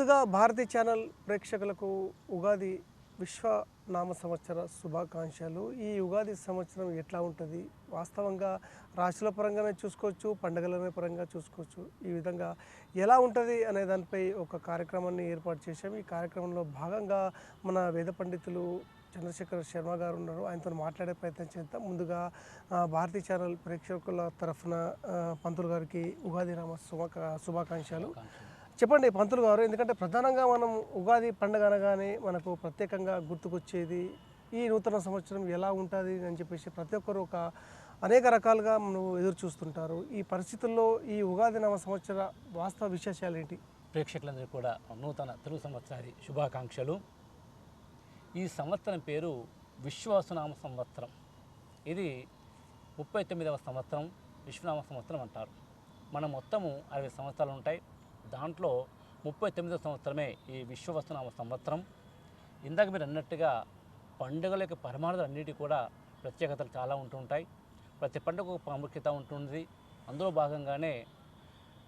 ముందుగా భారతీ ఛానల్ ప్రేక్షకులకు ఉగాది విశ్వ నామ సంవత్సర శుభాకాంక్షలు. ఈ ఉగాది సంవత్సరం ఎట్లా ఉంటుంది? వాస్తవంగా రాశుల పరంగానే చూసుకోవచ్చు పండుగల పరంగా చూసుకోవచ్చు. ఈ విధంగా ఎలా ఉంటుంది అనే దానిపై ఒక కార్యక్రమాన్ని ఏర్పాటు చేశాము. ఈ కార్యక్రమంలో భాగంగా మన వేద పండితులు చంద్రశేఖర్ శర్మ గారు ఉన్నారు. ఆయనతో మాట్లాడే ప్రయత్నం చేద్దాం. ముందుగా భారతీయ భారతీ ఛానల్ ప్రేక్షకుల తరఫున పంతులు గారికి ఉగాది నామ శుభాకా శుభాకాంక్షలు. చెప్పండి పంతులు గారు ఎందుకంటే ప్రధానంగా మనం ఉగాది పండుగ అనగానే మనకు ప్రత్యేకంగా గుర్తుకొచ్చేది ఈ నూతన సంవత్సరం ఎలా ఉంటుంది అని చెప్పేసి ప్రతి ఒక్కరు ఒక అనేక రకాలుగా మనం ఎదురు చూస్తుంటారు. ఈ పరిస్థితుల్లో ఈ ఉగాది నవ సంవత్సర వాస్తవ విశేషాలు ఏంటి? ప్రేక్షకులందరూ కూడా నూతన తెలుగు సంవత్సరాది శుభాకాంక్షలు. ఈ సంవత్సరం పేరు విశ్వాసనామ సంవత్సరం. ఇది ముప్పై తొమ్మిదవ సంవత్సరం విశ్వనామ సంవత్సరం అంటారు. మనం మొత్తము అరవై సంవత్సరాలు ఉంటాయి. దాంట్లో ముప్పై తొమ్మిదవ సంవత్సరమే ఈ విశ్వవస్తునామ సంవత్సరం. ఇందాక మీరు అన్నట్టుగా పండుగల యొక్క పరమార్థాలు అన్నిటి కూడా ప్రత్యేకతలు చాలా ఉంటుంటాయి. ప్రతి పండుగ ఒక ప్రాముఖ్యత ఉంటుంది. అందులో భాగంగానే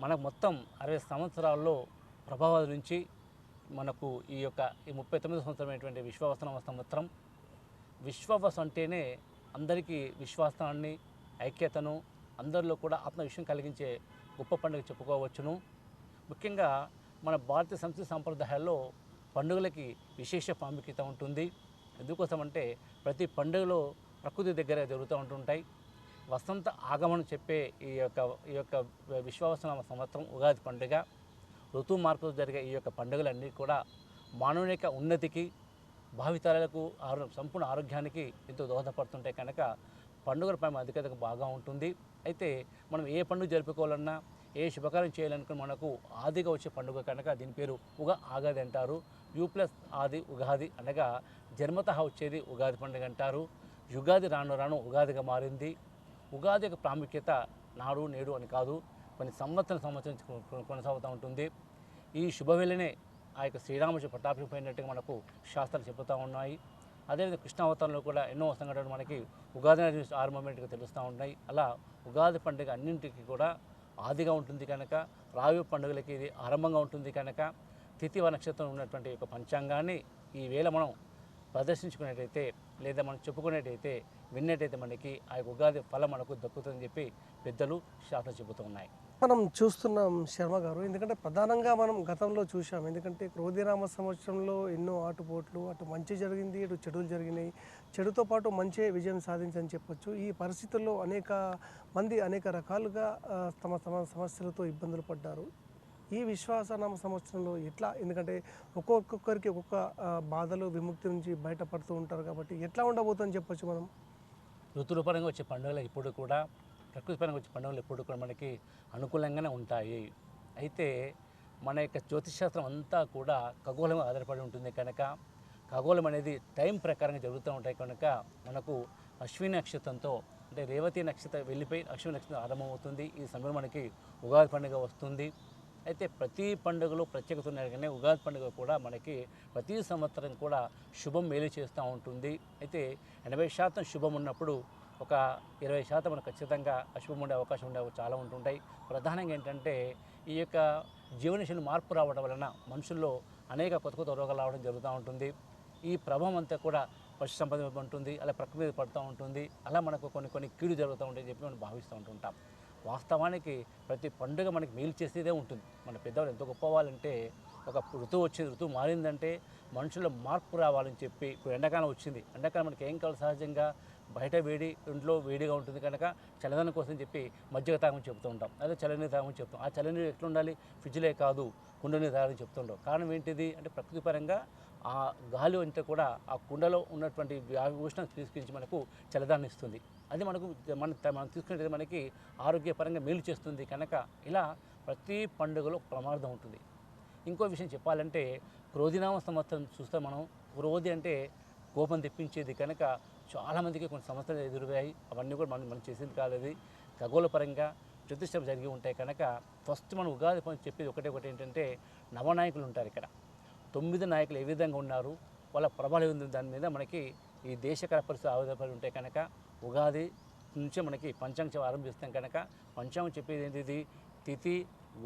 మనకు మొత్తం అరవై సంవత్సరాల్లో ప్రభావాల నుంచి మనకు ఈ యొక్క ఈ ముప్పై తొమ్మిది సంవత్సరమైనటువంటి విశ్వవసనామ సంవత్సరం. విశ్వవస్ అంటేనే అందరికీ విశ్వాసాన్ని ఐక్యతను అందరిలో కూడా ఆత్మవిషయం కలిగించే గొప్ప పండుగ చెప్పుకోవచ్చును. ముఖ్యంగా మన భారతీయ సంస్కృతి సాంప్రదాయాల్లో పండుగలకి విశేష ప్రాముఖ్యత ఉంటుంది. ఎందుకోసమంటే ప్రతి పండుగలో ప్రకృతి దగ్గర జరుగుతూ ఉంటుంటాయి. వసంత ఆగమనం చెప్పే ఈ యొక్క ఈ యొక్క విశ్వాసనామ సంవత్సరం ఉగాది పండుగ. ఋతు మార్పులు జరిగే ఈ యొక్క పండుగలన్నీ కూడా మానవుని యొక్క ఉన్నతికి భావితరాలకు ఆరో సంపూర్ణ ఆరోగ్యానికి ఎంతో దోహదపడుతుంటాయి. కనుక పండుగల పై అధికతకు బాగా ఉంటుంది. అయితే మనం ఏ పండుగ జరుపుకోవాలన్నా ఏ శుభకార్యం చేయాలనుకున్న మనకు ఆదిగా వచ్చే పండుగ కనుక దీని పేరు ఉగా ఆగాది అంటారు. యూ ప్లస్ ఆది ఉగాది అనగా జన్మతః వచ్చేది ఉగాది పండుగ అంటారు. యుగాది రాను రాను ఉగాదిగా మారింది. ఉగాది యొక్క ప్రాముఖ్యత నాడు నేడు అని కాదు కొన్ని సంవత్సరం సంవత్సరం కొనసాగుతూ ఉంటుంది. ఈ శుభవేళనే ఆ యొక్క శ్రీరామచంద్ర పట్టాభిపోయినట్టుగా మనకు శాస్త్రాలు చెబుతూ ఉన్నాయి. అదేవిధంగా కృష్ణావతారంలో కూడా ఎన్నో సంఘటనలు మనకి ఉగాది ఆరంభమైనట్టుగా తెలుస్తూ ఉన్నాయి. అలా ఉగాది పండుగ అన్నింటికి కూడా ఆదిగా ఉంటుంది కనుక రావి పండుగలకి ఇది ఆరంభంగా ఉంటుంది కనుక తిథివ నక్షత్రం ఉన్నటువంటి ఒక పంచాంగాన్ని ఈ వేళ మనం ప్రదర్శించుకునేటైతే లేదా మనం చెప్పుకునేటైతే విన్నట్టయితే మనకి ఆ యొక్క ఉగాది ఫలం మనకు దక్కుతుందని చెప్పి పెద్దలు శాస్త్రం చెబుతూ ఉన్నాయి. మనం చూస్తున్నాం శర్మ గారు. ఎందుకంటే ప్రధానంగా మనం గతంలో చూసాం ఎందుకంటే క్రోధిరామ సంవత్సరంలో ఎన్నో ఆటుపోట్లు అటు మంచి జరిగింది ఇటు చెడులు జరిగినాయి. చెడుతో పాటు మంచి విజయం సాధించని చెప్పొచ్చు. ఈ పరిస్థితుల్లో అనేక మంది అనేక రకాలుగా తమ తమ సమస్యలతో ఇబ్బందులు పడ్డారు. ఈ విశ్వాసనామ సంవత్సరంలో ఎట్లా ఎందుకంటే ఒక్కొక్కరికి ఒక్కొక్క బాధలు విముక్తి నుంచి బయటపడుతూ ఉంటారు కాబట్టి ఎట్లా ఉండబోతుందని చెప్పొచ్చు మనం? ఋతులపరంగా వచ్చే పండుగలు ఇప్పుడు కూడా ప్రకృతి పరంగా వచ్చే పండుగలు ఎప్పుడు కూడా మనకి అనుకూలంగానే ఉంటాయి. అయితే మన యొక్క జ్యోతిషాస్త్రం అంతా కూడా ఖగోళం ఆధారపడి ఉంటుంది కనుక ఖగోళం అనేది టైం ప్రకారంగా జరుగుతూ ఉంటాయి కనుక మనకు అశ్విని నక్షత్రంతో అంటే రేవతి నక్షత్రం వెళ్ళిపోయి అశ్విని నక్షత్రం ఆరంభమవుతుంది. ఈ సమయంలో మనకి ఉగాది పండుగ వస్తుంది. అయితే ప్రతి పండుగలో ప్రత్యేకత ఉన్నాయి ఉగాది పండుగ కూడా మనకి ప్రతి సంవత్సరం కూడా శుభం మేలు చేస్తూ ఉంటుంది. అయితే ఎనభై శాతం శుభం ఉన్నప్పుడు ఒక ఇరవై శాతం మనకు ఖచ్చితంగా అశుభం ఉండే అవకాశం ఉండే చాలా ఉంటుంటాయి. ప్రధానంగా ఏంటంటే ఈ యొక్క జీవనశైలి మార్పు రావడం వలన మనుషుల్లో అనేక కొత్త కొత్త రోగాలు రావడం జరుగుతూ ఉంటుంది. ఈ ప్రభావం అంతా కూడా పశు సంపద ఉంటుంది అలా ప్రకృతి పడుతూ ఉంటుంది. అలా మనకు కొన్ని కొన్ని కీడు జరుగుతూ ఉంటాయని చెప్పి మనం భావిస్తూ ఉంటుంటాం. వాస్తవానికి ప్రతి పండుగ మనకి మేలు చేసేదే ఉంటుంది. మన పెద్దవాళ్ళు ఎంత గొప్పవాళ్ళంటే ఒక ఋతువు వచ్చింది ఋతువు మారిందంటే మనుషుల్లో మార్పు రావాలని చెప్పి ఇప్పుడు ఎండాకాలం వచ్చింది. ఎండాకాలం మనకి ఏం కావాలి సహజంగా? బయట వేడి ఇంట్లో వేడిగా ఉంటుంది కనుక చల్లదనం కోసం చెప్పి మజ్జిగ తాగమని చెప్తూ ఉంటాం. అదే చల్లనీరు తాగమని చెప్తాం. ఆ చల్లనీరు ఎట్లా ఉండాలి ఫ్రిడ్జ్లే కాదు కుండని తాగని చెప్తుంటాం కారణం ఏంటిది? అంటే ప్రకృతి పరంగా ఆ గాలి అంతా కూడా ఆ కుండలో ఉన్నటువంటి వ్యాధి ఉష్ణం తీసుకొచ్చి మనకు చల్లదాన్ని ఇస్తుంది. అది మనకు మన మనం తీసుకునేది మనకి ఆరోగ్యపరంగా మేలు చేస్తుంది కనుక ఇలా ప్రతి పండుగలో ప్రమాదం ఉంటుంది. ఇంకో విషయం చెప్పాలంటే క్రోధినామ సంవత్సరం చూస్తే మనం క్రోధి అంటే కోపం తెప్పించేది కనుక చాలామందికి కొన్ని సమస్యలు ఎదురయ్యాయి. అవన్నీ కూడా మనం మనం చేసింది కాలేదు ఖగోళపరంగా జ్యోతిష్యం జరిగి ఉంటాయి కనుక ఫస్ట్ మనం ఉగాది పని చెప్పేది ఒకటే ఒకటి ఏంటంటే నవనాయకులు ఉంటారు ఇక్కడ. తొమ్మిది నాయకులు ఏ విధంగా ఉన్నారు వాళ్ళ ప్రభావం ఉంది దాని మీద మనకి ఈ దేశకర పరిస్థితులు ఆధారపడి ఉంటే కనుక ఉగాది నుంచే మనకి పంచాంగం ఆరంభిస్తాం కనుక పంచాంగం చెప్పేది ఏంటిది? తిథి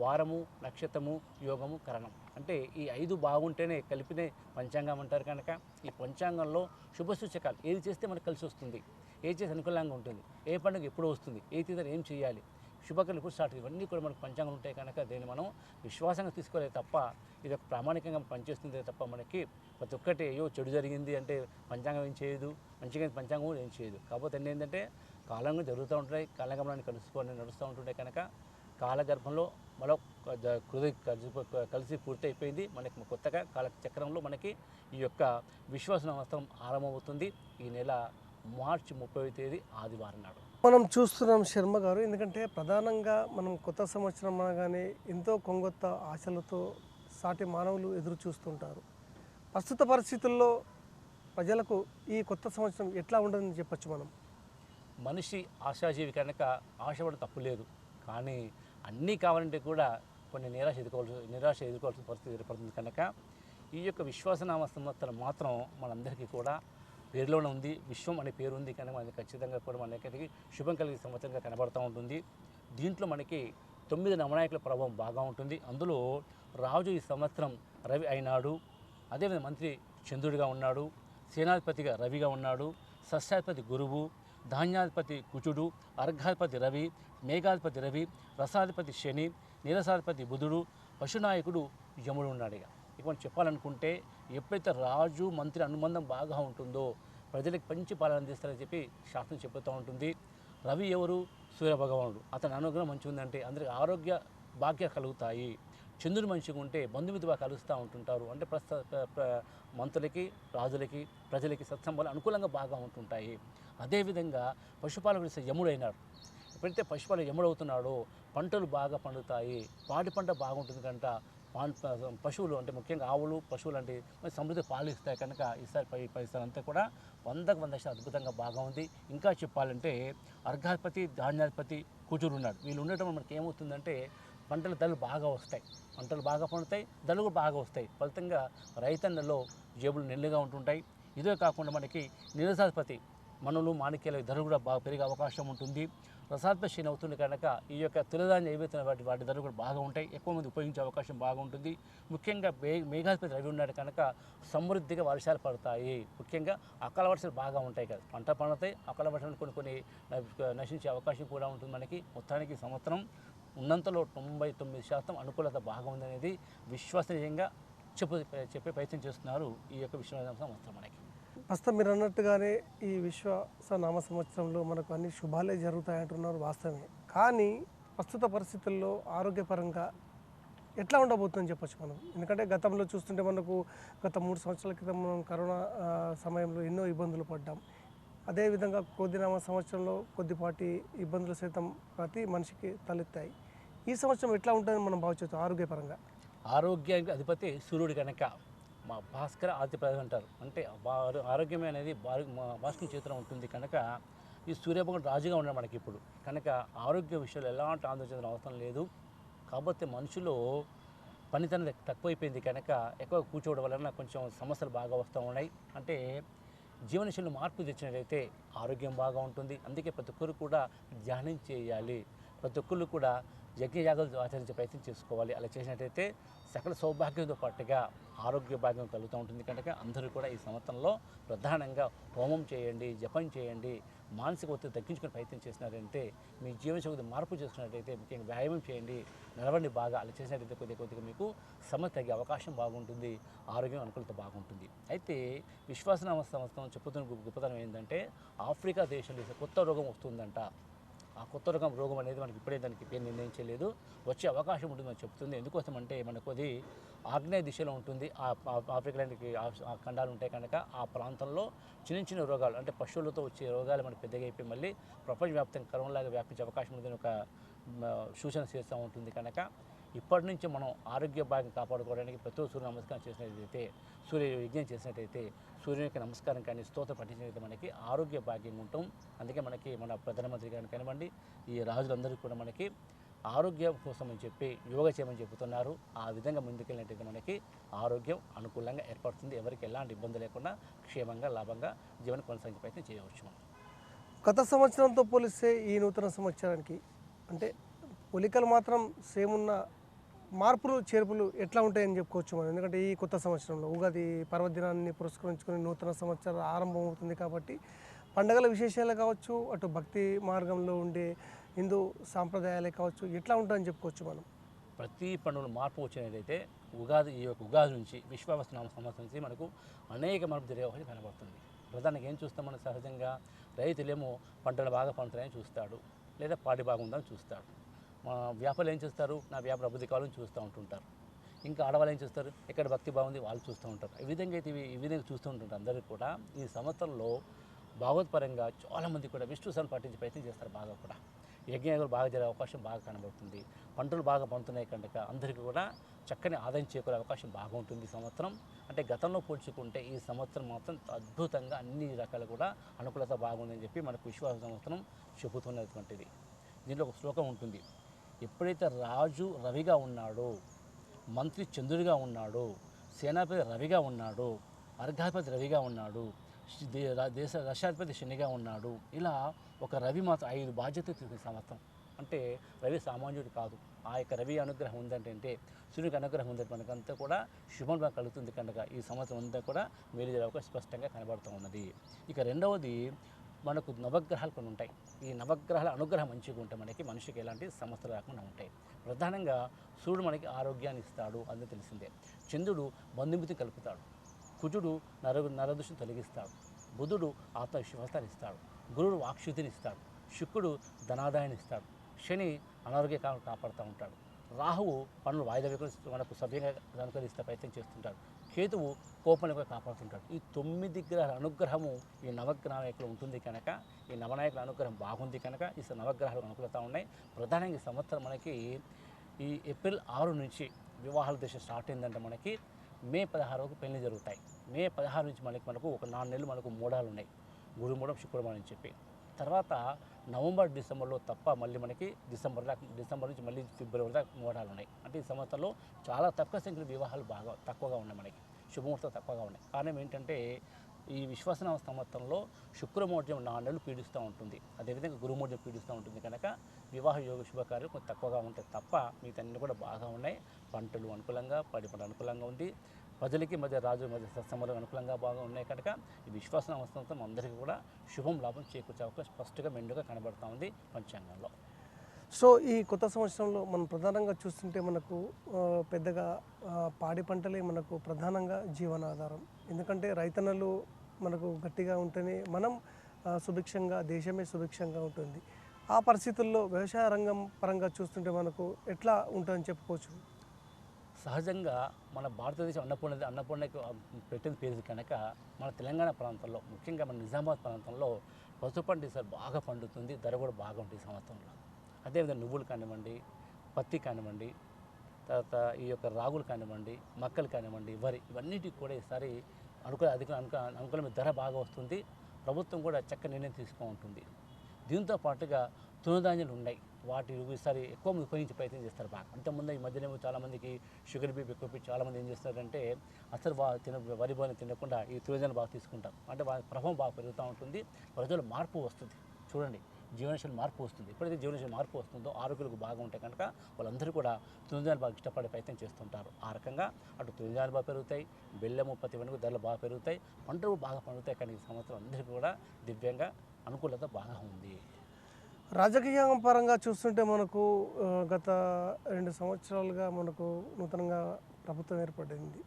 వారము నక్షత్రము యోగము కరణం. అంటే ఈ ఐదు బాగుంటేనే కలిపినే పంచాంగం అంటారు కనుక ఈ పంచాంగంలో శుభ సూచకాలు ఏది చేస్తే మనకు కలిసి వస్తుంది? ఏది చేస్తే అనుకూలంగా ఉంటుంది? ఏ పండుగ ఎప్పుడు వస్తుంది? ఏ తీర్థం ఏం చేయాలి? శుభకర్లు ఎప్పుడు స్టార్ట్ ఇవన్నీ కూడా మనకు పంచాంగం ఉంటాయి కనుక దీన్ని మనం విశ్వాసంగా తీసుకోలేదు తప్ప ఇది ఒక ప్రామాణికంగా పనిచేస్తుంది తప్ప మనకి ప్రతి ఒక్కటి అయ్యో చెడు జరిగింది అంటే పంచాంగం ఏం చేయదు మంచిగా పంచాంగం ఏం చేయదు. కాకపోతే అన్నీ ఏంటంటే కాలంగా జరుగుతూ ఉంటాయి కాలగమనాన్ని కలుసుకొని నడుస్తూ ఉంటుంటాయి కనుక కాలగర్భంలో మరో క- కృది కలిసి కలిసి పూర్తి అయిపోయింది. మనకి కొత్తగా కాల చక్రంలో మనకి ఈ యొక్క విశ్వాస నమస్కారం ఆరంభమవుతుంది. ఈ నెల మార్చి ముప్పై తేదీ ఆదివారం నాడు. మనం చూస్తున్నాం శర్మ గారు. ఎందుకంటే ప్రధానంగా మనం కొత్త సంవత్సరం అనగానే ఎంతో కొంగొత్త ఆశలతో సాటి మానవులు ఎదురు చూస్తుంటారు. ప్రస్తుత పరిస్థితుల్లో ప్రజలకు ఈ కొత్త సంవత్సరం ఎట్లా ఉండదని చెప్పొచ్చు మనం? మనిషి ఆశాజీవి కనుక ఆశపడ తప్పు లేదు. కానీ అన్నీ కావాలంటే కూడా కొన్ని నిరాశ ఎదుర్కోవాల్సి నిరాశ ఎదుర్కోవాల్సిన పరిస్థితి ఏర్పడుతుంది కనుక ఈ యొక్క విశ్వాసనామ సంవత్సరం మాత్రం మనందరికీ కూడా పేరులోనే ఉంది విశ్వం అనే పేరు ఉంది కనుక మనకి ఖచ్చితంగా కూడా మనకి శుభం కలిగే సంవత్సరంగా కనబడుతూ ఉంటుంది. దీంట్లో మనకి తొమ్మిది నవనాయకుల ప్రభావం బాగా ఉంటుంది. అందులో రాజు ఈ సంవత్సరం రవి అయినాడు. అదేవిధంగా మంత్రి చంద్రుడిగా ఉన్నాడు. సేనాధిపతిగా రవిగా ఉన్నాడు. సస్యాధిపతి గురువు ధాన్యాధిపతి కుచుడు అర్ఘాధిపతి రవి మేఘాధిపతి రవి రసాధిపతి శని నీరసాధిపతి బుధుడు పశునాయకుడు యముడు ఉన్నాడు ఇక. ఇక మనం చెప్పాలనుకుంటే ఎప్పుడైతే రాజు మంత్రి అనుబంధం బాగా ఉంటుందో ప్రజలకు మంచి పాలన అందిస్తారని చెప్పి శాస్త్రం చెబుతూ ఉంటుంది. రవి ఎవరు? సూర్యభగవానుడు అతని అనుగ్రహం మంచిగా ఉందంటే అందరికి ఆరోగ్య భాగ్య కలుగుతాయి. చంద్రుడు మంచిగా ఉంటే బంధుమిత్రుగా కలుస్తూ ఉంటుంటారు. అంటే ప్రస్త మంత్రులకి రాజులకి ప్రజలకి సత్సంబాలు అనుకూలంగా బాగా ఉంటుంటాయి. అదేవిధంగా పశుపాలకుడు యముడైనాడు. ఎప్పుడైతే పశుపాల యముడవుతున్నాడో పంటలు బాగా పండుతాయి. పాడి పంట బాగుంటుంది కనుక పాన్- పశువులు అంటే ముఖ్యంగా ఆవులు పశువులు అంటే మరి సమృద్ధి పాలు ఇస్తాయి కనుక ఈసారి పై పరిసరం అంతా కూడా వందకు వంద శాతం అద్భుతంగా బాగా ఉంది. ఇంకా చెప్పాలంటే అర్ఘాధిపతి ధాన్యాధిపతి కూచూరు ఉన్నాడు. వీళ్ళు ఉండటం మనకి ఏమవుతుందంటే పంటలు ధరలు బాగా వస్తాయి. పంటలు బాగా పండుతాయి ధరలు కూడా బాగా వస్తాయి. ఫలితంగా రైతన్నలో జేబులు నిల్లుగా ఉంటుంటాయి. ఇదే కాకుండా మనకి నిరసాధిపతి మనులు మాణిక్యాల ధరలు కూడా బాగా పెరిగే అవకాశం ఉంటుంది. రసాత్మ శ్రేణి అవుతుంది కనుక ఈ యొక్క తులధాన్యం ఏవైతే వాటి వాటి ధరలు కూడా బాగా ఉంటాయి. ఎక్కువ మంది ఉపయోగించే అవకాశం బాగా ఉంటుంది. ముఖ్యంగా మే మేఘాధిపతి రవి ఉన్నాడు కనుక సమృద్ధిగా వర్షాలు పడతాయి. ముఖ్యంగా అకాల వర్షాలు బాగా ఉంటాయి కదా. పంట పండుతాయి అకాల వర్షాలు కొన్ని కొన్ని నశించే అవకాశం కూడా ఉంటుంది మనకి. మొత్తానికి సంవత్సరం ఉన్నంతలో తొంభై తొమ్మిది శాతం అనుకూలత బాగా ఉందనేది విశ్వసనీయంగా చెప్పు చెప్పే ప్రయత్నం చేస్తున్నారు ఈ యొక్క విశ్వ సంవత్సరం మనకి. ప్రస్తుతం మీరు అన్నట్టుగానే ఈ విశ్వాస నామ సంవత్సరంలో మనకు అన్ని శుభాలే జరుగుతాయంటున్నారు వాస్తవమే. కానీ ప్రస్తుత పరిస్థితుల్లో ఆరోగ్యపరంగా ఎట్లా ఉండబోతుందని చెప్పొచ్చు మనం. ఎందుకంటే గతంలో చూస్తుంటే మనకు గత మూడు సంవత్సరాల క్రితం మనం కరోనా సమయంలో ఎన్నో ఇబ్బందులు పడ్డాం. అదేవిధంగా కొద్దినామ సంవత్సరంలో కొద్దిపాటి ఇబ్బందులు సైతం ప్రతి మనిషికి తలెత్తాయి. ఈ సంవత్సరం ఎట్లా ఉంటుందని మనం భావించవచ్చు ఆరోగ్యపరంగా? ఆరోగ్యానికి అధిపతి సూర్యుడు కనుక. మా భాస్కర ఆదిప్రదం అంటారు. అంటే వారు ఆరోగ్యమే అనేది మా భాస్కర్ చేతిలో ఉంటుంది కనుక ఈ సూర్యభగవాన్ రాజుగా ఉన్నాడు మనకి ఇప్పుడు. కనుక ఆరోగ్య విషయంలో ఎలాంటి ఆందోళన అవసరం లేదు. కాకపోతే మనుషులు పనితనం తక్కువైపోయింది కనుక ఎక్కువ కూర్చోవడం వలన కొంచెం సమస్యలు బాగా వస్తూ ఉన్నాయి. అంటే జీవనశైలి మార్పు తెచ్చినట్లయితే ఆరోగ్యం బాగా ఉంటుంది. అందుకే ప్రతి ఒక్కరు కూడా ధ్యానం చేయాలి. ప్రతి ఒక్కరు కూడా యజ్ఞయాగాలు ఆచరించే ప్రయత్నం చేసుకోవాలి. అలా చేసినట్టయితే సకల సౌభాగ్యంతో పాటుగా ఆరోగ్య భాగ్యం కలుగుతూ ఉంటుంది. కనుక అందరూ కూడా ఈ సంవత్సరంలో ప్రధానంగా హోమం చేయండి జపం చేయండి మానసిక ఒత్తిడి తగ్గించుకునే ప్రయత్నం చేసినారంటే మీ జీవనశక్తి మార్పు చేసుకున్నట్టయితే ముఖ్యంగా వ్యాయామం చేయండి నడవండి బాగా. అలా చేసినట్టయితే కొద్దిగా కొద్దిగా మీకు సమస్య తగ్గే అవకాశం బాగుంటుంది ఆరోగ్యం అనుకూలత బాగుంటుంది. అయితే విశ్వాసనామ సంవత్సరం చెప్పుతున్న గొప్పతనం ఏంటంటే ఆఫ్రికా దేశంలో కొత్త రోగం వస్తుందంట. ఆ కొత్త రకం రోగం అనేది మనకి ఇప్పుడే దానికి పేరు నిర్ణయించలేదు. వచ్చే అవకాశం ఉంటుందని చెప్తుంది. ఎందుకోసం అంటే మనకు అది ఆగ్నేయ దిశలో ఉంటుంది. ఆ ఆ- ఆఫ్రికా ఖండాలు ఉంటాయి కనుక ఆ ప్రాంతంలో చిన్న చిన్న రోగాలు అంటే పశువులతో వచ్చే రోగాలు మనకి పెద్దగా అయిపోయి మళ్ళీ ప్రపంచవ్యాప్తంగా కరోనాలాగా వ్యాపించే అవకాశం ఉందని ఒక సూచన చేస్తూ ఉంటుంది కనుక ఇప్పటి నుంచి మనం ఆరోగ్య భాగం కాపాడుకోవడానికి ప్రతి సూర్య నమస్కారం చేసినట్లయితే సూర్య యజ్ఞం చేసినట్టయితే సూర్యునికి నమస్కారం కానీ స్తోత్ర పఠించినట్లయితే మనకి ఆరోగ్య భాగ్యం ఉంటాం. అందుకే మనకి మన ప్రధానమంత్రి గారిని కానివ్వండి ఈ రాజులందరికీ కూడా మనకి ఆరోగ్యం కోసం అని చెప్పి యోగా చేయమని చెబుతున్నారు. ఆ విధంగా ముందుకెళ్ళినట్టయితే మనకి ఆరోగ్యం అనుకూలంగా ఏర్పడుతుంది. ఎవరికి ఎలాంటి ఇబ్బంది లేకుండా క్షేమంగా లాభంగా జీవనం కొనసాగించే ప్రయత్నం చేయవచ్చు మనం. గత సంవత్సరంతో పోలిస్తే ఈ నూతన సంవత్సరానికి అంటే పొలికలు మాత్రం సేమ్ ఉన్న మార్పులు చేర్పులు ఎట్లా ఉంటాయని చెప్పుకోవచ్చు మనం. ఎందుకంటే ఈ కొత్త సంవత్సరంలో ఉగాది పర్వదినాన్ని పురస్కరించుకుని నూతన సంవత్సరం ఆరంభం అవుతుంది కాబట్టి పండగల విశేషాలు కావచ్చు అటు భక్తి మార్గంలో ఉండే హిందూ సాంప్రదాయాలే కావచ్చు ఎట్లా ఉంటాయని చెప్పుకోవచ్చు మనం? ప్రతి పండుగలు మార్పు వచ్చినట్టయితే ఉగాది ఈ యొక్క ఉగాది నుంచి విశ్వావసనామ సంవత్సరం నుంచి మనకు అనేక మార్పు జరిగే ఒకటి కనబడుతుంది. ప్రధానంగా ఏం చూస్తాం మనం? సహజంగా రైతులేమో పంటలు బాగా పండుతాయని చూస్తాడు. లేదా పాడి బాగుందని చూస్తాడు. మా వ్యాపారులు ఏం చేస్తారు? నా వ్యాపార అభివృద్ధి కావాలని చూస్తూ ఉంటుంటారు. ఇంకా ఆడవాళ్ళు ఏం చేస్తారు? ఎక్కడ భక్తి బాగుంది వాళ్ళు చూస్తూ ఉంటారు. ఈ విధంగా అయితే ఈ విధంగా చూస్తూ ఉంటుంటారు అందరూ కూడా. ఈ సంవత్సరంలో భాగవత్పరంగా చాలామంది కూడా విష్ణుసాన్ని పాటించే ప్రయత్నం చేస్తారు బాగా కూడా. యజ్ఞాలు బాగా జరిగే అవకాశం బాగా కనబడుతుంది. పంటలు బాగా పండుతున్నాయి కనుక అందరికీ కూడా చక్కని ఆదాయం చేకూరే అవకాశం బాగా ఉంటుంది ఈ సంవత్సరం. అంటే గతంలో పోల్చుకుంటే ఈ సంవత్సరం మాత్రం అద్భుతంగా అన్ని రకాలు కూడా అనుకూలత బాగుందని చెప్పి మనకు విశ్వాస సంవత్సరం చెబుతున్నటువంటిది. దీంట్లో ఒక శ్లోకం ఉంటుంది. ఎప్పుడైతే రాజు రవిగా ఉన్నాడో మంత్రి చంద్రుడిగా ఉన్నాడో సేనాపతి రవిగా ఉన్నాడు అర్ఘాధిపతి రవిగా ఉన్నాడు దే- రా- దేశ దశాధిపతి శనిగా ఉన్నాడు ఇలా ఒక రవి మాత్రం ఐదు బాధ్యత తీసుకునే సంవత్సరం అంటే రవి సామాన్యుడు కాదు. ఆ యొక్క రవి అనుగ్రహం ఉందంటే సూర్యుడికి అనుగ్రహం ఉందంటే మనకంతా కూడా శుభం కలుగుతుంది కనుక ఈ సంవత్సరం అంతా కూడా మేలు జరిగే అవకాశం స్పష్టంగా కనబడుతూ ఉన్నది. ఇక రెండవది మనకు నవగ్రహాలు కొన్ని ఉంటాయి. ఈ నవగ్రహాల అనుగ్రహం మంచిగా ఉంటే మనకి మనిషికి ఎలాంటి సమస్యలు రాకుండా ఉంటాయి. ప్రధానంగా సూర్యుడు మనకి ఆరోగ్యాన్ని ఇస్తాడు అందరూ తెలిసిందే. చంద్రుడు బంధుమితి కలుపుతాడు. కుజుడు నర నరదృష్టిని తొలగిస్తాడు. బుధుడు ఆత్మవిశ్వాసాన్ని ఇస్తాడు. గురుడు వాక్శుద్ధిని ఇస్తాడు. శుక్రుడు ధనాదాయాన్ని ఇస్తాడు. శని అనారోగ్యకరం కాపాడుతూ ఉంటాడు. రాహువు పనులు వాయిదా వేయకుండా మనకు సవ్యంగా అనుకరిస్తే ప్రయత్నం చేస్తుంటాడు. కేతువు కోపం కూడా కాపాడుతుంటాడు. ఈ తొమ్మిది గ్రహాల అనుగ్రహము ఈ నవగ్రహాలకులు ఉంటుంది కనుక ఈ నవనాయకుల అనుగ్రహం బాగుంది కనుక ఈ నవగ్రహాలు అనుకూలత ఉన్నాయి. ప్రధానంగా ఈ సంవత్సరం మనకి ఈ ఏప్రిల్ ఆరు నుంచి వివాహాల దశ స్టార్ట్ అయిందంటే మనకి. మే పదహారుకు పెళ్ళి జరుగుతాయి. మే పదహారు నుంచి మనకి మనకు ఒక నాలుగు నెలలు మనకు మూడాలు ఉన్నాయి. గురుమూడం శుక్రవారం అని చెప్పి. తర్వాత నవంబర్ డిసెంబర్లో తప్ప మళ్ళీ మనకి డిసెంబర్ దాకా డిసెంబర్ నుంచి మళ్ళీ ఫిబ్రవరి దాకా మూడాలు ఉన్నాయి. అంటే ఈ సంవత్సరంలో చాలా తక్కువ సంఖ్యలో వివాహాలు బాగా తక్కువగా ఉన్నాయి మనకి. శుభముహూర్తాలు తక్కువగా ఉన్నాయి. కారణం ఏంటంటే ఈ విశ్వసన సంవత్సరంలో శుక్రమూర్జం నాలుగు నెలలు పీడిస్తూ ఉంటుంది. అదేవిధంగా గురుమూర్జం పీడిస్తూ ఉంటుంది కనుక వివాహ యోగ శుభకార్యాలు కొంచెం తక్కువగా ఉంటాయి తప్ప మిగతా కూడా బాగా ఉన్నాయి. పంటలు అనుకూలంగా పడి పంట అనుకూలంగా ఉంది. ప్రజలకి మధ్య రాజు మధ్య సత్సంబంధాలు అనుకూలంగా బాగా ఉన్నాయి కనుక ఈ విశ్వాసనామ సంవత్సరం అందరికీ కూడా శుభం లాభం చేకూర్చే అవకాశం స్పష్టంగా మెండుగా కనబడుతూ ఉంది పంచాంగంలో. సో ఈ కొత్త సంవత్సరంలో మనం ప్రధానంగా చూస్తుంటే మనకు పెద్దగా పాడి పంటలే మనకు ప్రధానంగా జీవనాధారం. ఎందుకంటే రైతన్నలు మనకు గట్టిగా ఉంటేనే మనం సుభిక్షంగా దేశమే సుభిక్షంగా ఉంటుంది. ఆ పరిస్థితుల్లో వ్యవసాయ రంగం పరంగా చూస్తుంటే మనకు ఎట్లా ఉంటుందని చెప్పుకోవచ్చు? సహజంగా మన భారతదేశం అన్నపూర్ణ అన్నపూర్ణకు పెట్టింది పేరు కనుక మన తెలంగాణ ప్రాంతంలో ముఖ్యంగా మన నిజామాబాద్ ప్రాంతంలో పసుపు పంట బాగా పండుతుంది ధర కూడా బాగా ఉంటుంది సంవత్సరంలో. అదేవిధంగా నువ్వులు కానివ్వండి పత్తి కానివ్వండి తర్వాత ఈ యొక్క రాగులు కానివ్వండి మక్కలు కానివ్వండి వరి ఇవన్నిటికి కూడా ఈసారి అనుకూల అధిక అనుక అనుకూలమైన ధర బాగా వస్తుంది. ప్రభుత్వం కూడా చక్క నిర్ణయం తీసుకుంటుంది దీంతో పాటుగా తృణధాన్యాలు ఉన్నాయి. వాటి ఈసారి ఎక్కువ మంది ఉపయోగించే ప్రయత్నం చేస్తారు బాగా. అంతకుముందు ఈ మధ్యనేమో చాలామందికి షుగర్ బీపీ ఎక్కువ చాలామంది ఏం చేస్తారంటే అసలు బాగా తిన వరి బోని తినకుండా ఈ తృణధాన్యాలు బాగా తీసుకుంటారు అంటే వాళ్ళ ప్రభావం బాగా పెరుగుతూ ఉంటుంది. ప్రజలు మార్పు వస్తుంది. చూడండి జీవనశైలి మార్పు వస్తుంది. ఎప్పుడైతే జీవనశైలి మార్పు వస్తుందో ఆరోగ్యాలకు బాగా ఉంటే కనుక వాళ్ళందరూ కూడా తృణధాన్యాలు బాగా ఇష్టపడే ప్రయత్నం చేస్తుంటారు. ఆ రకంగా అటు తృణధాన్యాలు బాగా పెరుగుతాయి బెల్లము పత్తి వెనుక ధరలు బాగా పెరుగుతాయి పంటలు బాగా పండుతాయి. కానీ ఈ సంవత్సరం అందరికీ కూడా దివ్యంగా అనుకూలత బాగా ఉంది. రాజకీయ పరంగా చూస్తుంటే మనకు గత రెండు సంవత్సరాలుగా మనకు నూతనంగా ప్రభుత్వం ఏర్పడింది.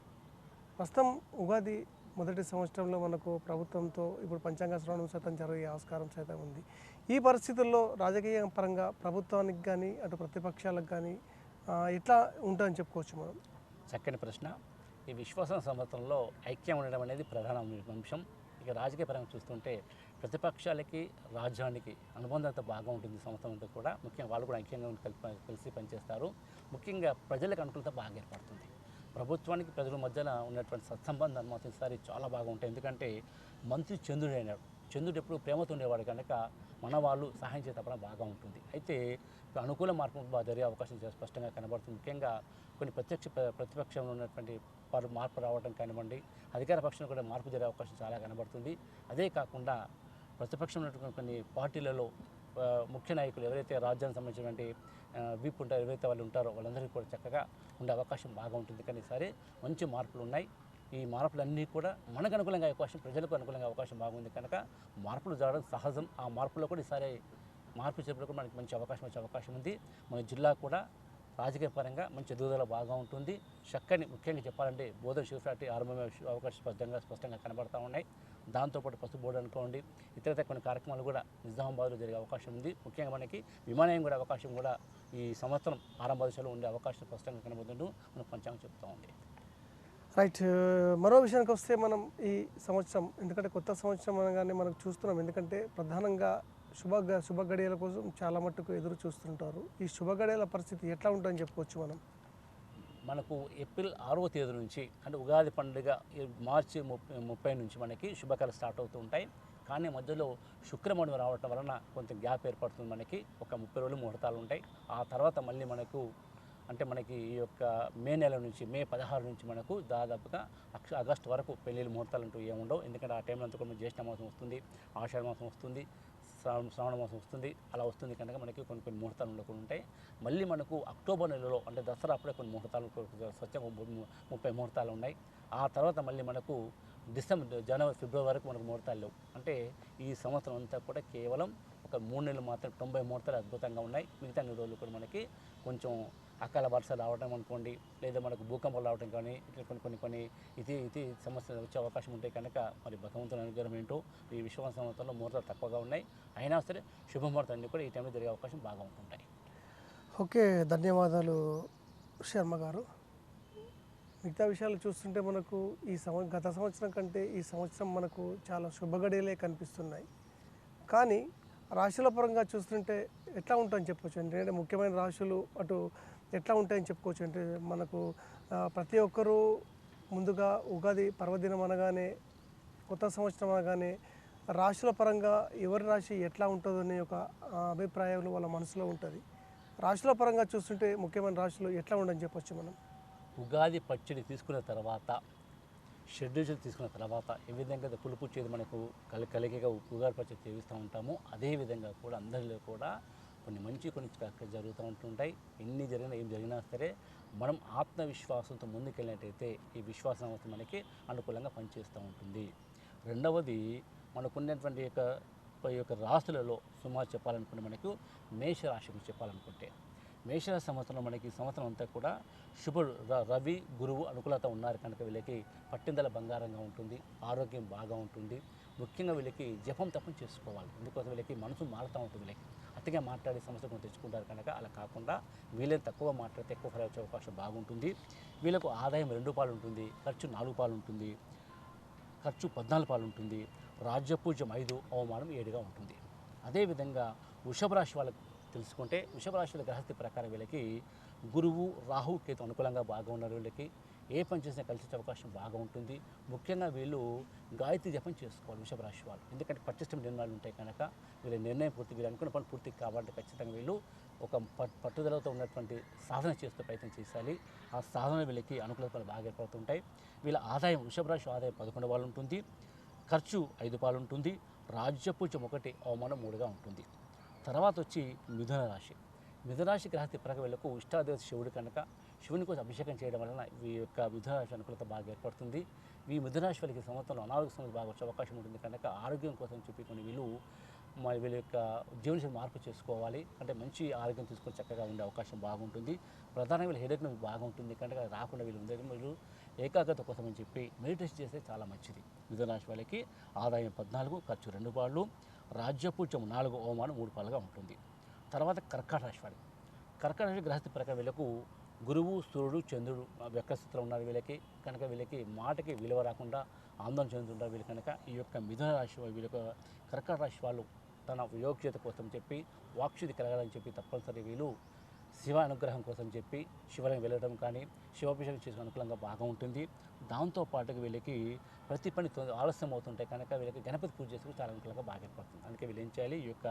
ప్రస్తుతం ఉగాది మొదటి సంవత్సరంలో మనకు ప్రభుత్వంతో ఇప్పుడు పంచాంగ శ్రవణం శాతం జరిగే ఆస్కారం సైతం ఉంది. ఈ పరిస్థితుల్లో రాజకీయ పరంగా ప్రభుత్వానికి కానీ అటు ప్రతిపక్షాలకు కానీ ఇట్లా ఎట్లా ఉంటుందని చెప్పుకోవచ్చు మనం? చక్కని ప్రశ్న. ఈ విశ్వాసం సంవత్సరంలో ఐక్యం ఉండడం అనేది ప్రధాన అంశం. ఇక రాజకీయ పరంగా చూస్తుంటే ప్రతిపక్షాలకి రాజ్యానికి అనుబంధత బాగా ఉంటుంది ఈ అంతా కూడా. ముఖ్యంగా వాళ్ళు కూడా ఐక్యంగా కలిపి కలిసి పనిచేస్తారు. ముఖ్యంగా ప్రజలకు అనుకూలత బాగా ఏర్పడుతుంది. ప్రభుత్వానికి ప్రజల మధ్యన ఉన్నటువంటి సత్సంబంధాలు మాత్రం ఈసారి చాలా బాగా ఉంటాయి. ఎందుకంటే మంత్రి చంద్రుడు అయినాడు. చంద్రుడు ఎప్పుడు ప్రేమతో ఉండేవాడు కనుక మన వాళ్ళు సహాయం చేసేటప్పుడు బాగా ఉంటుంది. అయితే ఇప్పుడు అనుకూల మార్పు జరిగే అవకాశం స్పష్టంగా కనబడుతుంది. ముఖ్యంగా కొన్ని ప్రత్యక్ష ప్ర- ప్రతిపక్షంలో ఉన్నటువంటి మార్పు రావడం కానివ్వండి అధికార పక్షంలో కూడా మార్పు జరిగే అవకాశం చాలా కనబడుతుంది. అదే కాకుండా ప్రతిపక్షంలో ఉన్నటువంటి కొన్ని పార్టీలలో ముఖ్య నాయకులు ఎవరైతే రాజ్యానికి సంబంధించినటువంటి వీప్ ఉంటారు ఉంటారో ఎవరైతే వాళ్ళు ఉంటారో వాళ్ళందరికీ కూడా చక్కగా ఉండే అవకాశం బాగా ఉంటుంది. కానీ ఈసారి మంచి మార్పులు ఉన్నాయి. ఈ మార్పులన్నీ కూడా మనకు అనుకూలంగా అవకాశం ప్రజలకు అనుకూలంగా అవకాశం బాగుంది కనుక మార్పులు జరగడం సహజం. ఆ మార్పులో కూడా ఈసారి మార్పు చెప్పినప్పుడు మనకి మంచి అవకాశం వచ్చే అవకాశం ఉంది. మన జిల్లా కూడా రాజకీయ పరంగా మంచి ఎదుగుదల బాగా ఉంటుంది. చక్కని ముఖ్యంగా చెప్పాలంటే బోధన శివసాటి ఆరంభమే అవకాశం స్పష్టంగా స్పష్టంగా కనబడతా ఉన్నాయి. దాంతోపాటు పసుపు బోర్డు అనుకోండి ఇతరత కొన్ని కార్యక్రమాలు కూడా నిజామాబాద్లో జరిగే అవకాశం ఉంది. ముఖ్యంగా మనకి విమానయం కూడా అవకాశం కూడా ఈ సంవత్సరం ఆరంభ దశలో ఉండే అవకాశం స్పష్టంగా కనబడుతుంటూ మనం పంచాంగం చెప్తా ఉంది రైట్ uh, మరో విషయానికి వస్తే మనం ఈ సంవత్సరం ఎందుకంటే కొత్త సంవత్సరం అనగానే మనం చూస్తున్నాం. ఎందుకంటే ప్రధానంగా శుభ శుభ గడియల కోసం చాలా మట్టుకు ఎదురు చూస్తుంటారు. ఈ శుభ గడియల పరిస్థితి ఎట్లా ఉంటుందని చెప్పుకోవచ్చు మనం? మనకు ఏప్రిల్ ఆరవ తేదీ నుంచి అంటే ఉగాది పండుగ మార్చి ముప్పై ముప్పై నుంచి మనకి శుభకాలు స్టార్ట్ అవుతూ ఉంటాయి. కానీ మధ్యలో శుక్రమణి రావటం వలన కొంచెం గ్యాప్ ఏర్పడుతుంది మనకి. ఒక ముప్పై రోజులు ముహూర్తాలు ఉంటాయి. ఆ తర్వాత మళ్ళీ మనకు అంటే మనకి ఈ యొక్క మే నెల నుంచి మే పదహారు నుంచి మనకు దాదాపుగా అక్ష ఆగస్టు వరకు పెళ్ళిళ్ళు ముహూర్తాలు అంటూ ఏముండవు. ఎందుకంటే ఆ టైంలో అంతా కూడా జ్యేష్ఠ మాసం వస్తుంది ఆషాఢ మాసం వస్తుంది. శ్రావణ శ్రావణ మాసం వస్తుంది. అలా వస్తుంది కనుక మనకి కొన్ని కొన్ని ముహూర్తాలు ఉండకుండా ఉంటాయి. మళ్ళీ మనకు అక్టోబర్ నెలలో అంటే దసరా అప్పుడే కొన్ని ముహూర్తాలు స్వచ్ఛంగా ము- ముప్పై ముహూర్తాలు ఉన్నాయి. ఆ తర్వాత మళ్ళీ మనకు డిసెంబర్ జనవరి ఫిబ్రవరి వరకు మనకు ముహూర్తాలు లేవు. అంటే ఈ సంవత్సరం అంతా కూడా కేవలం ఒక మూడు నెలలు మాత్రం తొంభై ముహూర్తాలు అద్భుతంగా ఉన్నాయి. మిగతా రోజులు కూడా మనకి కొంచెం అకాల వర్షాలు రావడం అనుకోండి లేదా మనకు భూకంపాలు రావడం కానీ ఇట్లా కొన్ని కొన్ని కొన్ని ఇది ఇది సమస్యలు వచ్చే అవకాశం ఉంటాయి కనుక మరి భగవంతుని అనుగ్రహం ఏంటో ఈ విశ్వాస సంవత్సరంలో ముహూర్తాలు తక్కువగా ఉన్నాయి. అయినా సరే శుభముహూర్తాలు అన్నీ కూడా ఈ టైంలో జరిగే అవకాశం బాగా ఉంటుంటాయి. ఓకే ధన్యవాదాలు శర్మ గారు. మిగతా విషయాలు చూస్తుంటే మనకు ఈ సంవ గత సంవత్సరం కంటే ఈ సంవత్సరం మనకు చాలా శుభగడియలే కనిపిస్తున్నాయి. కానీ రాశుల పరంగా చూస్తుంటే ఎట్లా ఉంటాయని చెప్పొచ్చు ఎందుకంటే ముఖ్యమైన రాశులు అటు ఎట్లా ఉంటాయని చెప్పుకోవచ్చు? అంటే మనకు ప్రతి ఒక్కరూ ముందుగా ఉగాది పర్వదినం అనగానే కొత్త సంవత్సరం అనగానే రాశుల పరంగా ఎవరి రాశి ఎట్లా ఉంటుందో అనే ఒక అభిప్రాయాలు అభిప్రాయం వాళ్ళ మనసులో ఉంటుంది. రాశుల పరంగా చూస్తుంటే ముఖ్యమైన రాశులు ఎట్లా ఉండని చెప్పొచ్చు మనం? ఉగాది పచ్చడి తీసుకున్న తర్వాత షెడ్యూల్ తీసుకున్న తర్వాత ఏ విధంగా పులుపు చేది మనకు కలి కలిగిగా ఉగాది పచ్చడి సేవిస్తూ ఉంటామో అదే విధంగా కూడా అందరిలో కూడా కొన్ని మంచి కొన్ని జరుగుతూ ఉంటుంటాయి. ఎన్ని జరిగినా ఏం జరిగినా సరే మనం ఆత్మవిశ్వాసంతో ముందుకెళ్ళినట్టయితే ఈ విశ్వాసం అనేది మనకి అనుకూలంగా పనిచేస్తూ ఉంటుంది. రెండవది మనకున్నటువంటి యొక్క ఈ యొక్క రాశులలో సుమారు చెప్పాలనుకుంటే మనకు మేషరాశి గురించి చెప్పాలనుకుంటే. మేషరాశి సంవత్సరం మనకి సంవత్సరం అంతా కూడా శుభుడు ర- రవి గురువు అనుకూలత ఉన్నారు కనుక వీళ్ళకి పట్టిందల బంగారంగా ఉంటుంది. ఆరోగ్యం బాగా ఉంటుంది. ముఖ్యంగా వీళ్ళకి జపం తపం చేసుకోవాలి. ఎందుకోసం వీళ్ళకి మనసు మారుతూ ఉంటుంది వీళ్ళకి. గట్టిగా మాట్లాడే సమస్య తెచ్చుకుంటారు కనుక అలా కాకుండా వీళ్ళని తక్కువ మాట్లాడితే ఎక్కువ ఫలితం వచ్చే అవకాశం బాగుంటుంది. వీళ్ళకు ఆదాయం రెండు పాలు ఉంటుంది ఖర్చు నాలుగు పాలు ఉంటుంది ఖర్చు పద్నాలుగు పాలు ఉంటుంది రాజ్యపూజ్యం ఐదు అవమానం ఏడుగా ఉంటుంది. అదేవిధంగా వృషభ రాశి వాళ్ళకు తెలుసుకుంటే వృషభ వాళ్ళ గ్రహస్థితి ప్రకారం వీళ్ళకి గురువు రాహు కేతు అనుకూలంగా బాగా ఉన్నారు వీళ్ళకి ఏ పని చేసినా కలిసి వచ్చే అవకాశం బాగా ఉంటుంది. ముఖ్యంగా వీళ్ళు గాయత్రి జపం చేసుకోవాలి వృషభరాశి వాళ్ళు. ఎందుకంటే పటిష్టం నిర్ణయాలు ఉంటాయి కనుక వీళ్ళ నిర్ణయం పూర్తి వీళ్ళు అనుకున్న పని పూర్తి కావాలంటే ఖచ్చితంగా వీళ్ళు ఒక పట్టుదలతో ఉన్నటువంటి సాధన చేస్తూ ప్రయత్నం చేయాలి. ఆ సాధన వీళ్ళకి అనుకూలతలు బాగా ఏర్పడుతుంటాయి. వీళ్ళ ఆదాయం వృషభరాశి ఆదాయం పదకొండు వాళ్ళు ఉంటుంది. ఖర్చు ఐదు పాలు ఉంటుంది. రాజ్యపూజం ఒకటి అవమానం మూడుగా ఉంటుంది. తర్వాత వచ్చి మిథున రాశి. మిథునరాశి గ్రహ గ్రహస్థి వీళ్ళకు ఇష్టాదేవత శివుడు కనుక శివుని కోసం అభిషేకం చేయడం వలన ఈ యొక్క మిథునరాశి అనుకూలత బాగా ఏర్పడుతుంది. ఈ మిథునరాశి వాళ్ళకి సంవత్సరంలో అనారోగ్య సమస్య బాగా వచ్చే అవకాశం ఉంటుంది. కనుక ఆరోగ్యం కోసం చెప్పి వీళ్ళు మరి వీళ్ళ యొక్క జీవనశైలి మార్పు చేసుకోవాలి. అంటే మంచి ఆరోగ్యం తీసుకొని చక్కగా ఉండే అవకాశం బాగుంటుంది. ప్రధానంగా వీళ్ళ హెడేక్ బాగుంటుంది. కనుక రాకుండా వీళ్ళు ఉండే వీళ్ళు ఏకాగ్రత కోసం అని చెప్పి మెడిటేషన్ చేస్తే చాలా మంచిది. మిథునరాశి వాళ్ళకి ఆదాయం పద్నాలుగు ఖర్చు రెండు పాళ్ళు రాజ్యపూజ్యం నాలుగు అవమానం మూడు పాలుగా ఉంటుంది. తర్వాత కర్కాట రాశి వాడి కర్కాట రాశి గ్రహస్థి ప్రకారం వీళ్ళకు గురువు సూర్యుడు చంద్రుడు వ్యక్తస్థితిలో ఉన్నారు. వీళ్ళకి కనుక వీళ్ళకి మాటకి విలువ రాకుండా ఆందోళన చెందుతుంటారు. వీళ్ళు కనుక ఈ యొక్క మిథున రాశి వీళ్ళ యొక్క కర్కట రాశి వాళ్ళు తన యోగ్యత కోసం చెప్పి వాక్షుది కలగాలని చెప్పి తప్పనిసరి వీళ్ళు శివ అనుగ్రహం కోసం చెప్పి శివాలయం వెళ్ళడం కానీ శివాభిషేకం చేసిన అనుకూలంగా బాగా ఉంటుంది. దాంతో పాటుగా వీళ్ళకి ప్రతి పని ఆలస్యం అవుతుంటాయి కనుక వీళ్ళకి గణపతి పూజ చేసుకుని చాలా అనుకూలంగా బాగా ఏర్పడుతుంది. అందుకే వీళ్ళు ఏం చేయాలి? ఈ యొక్క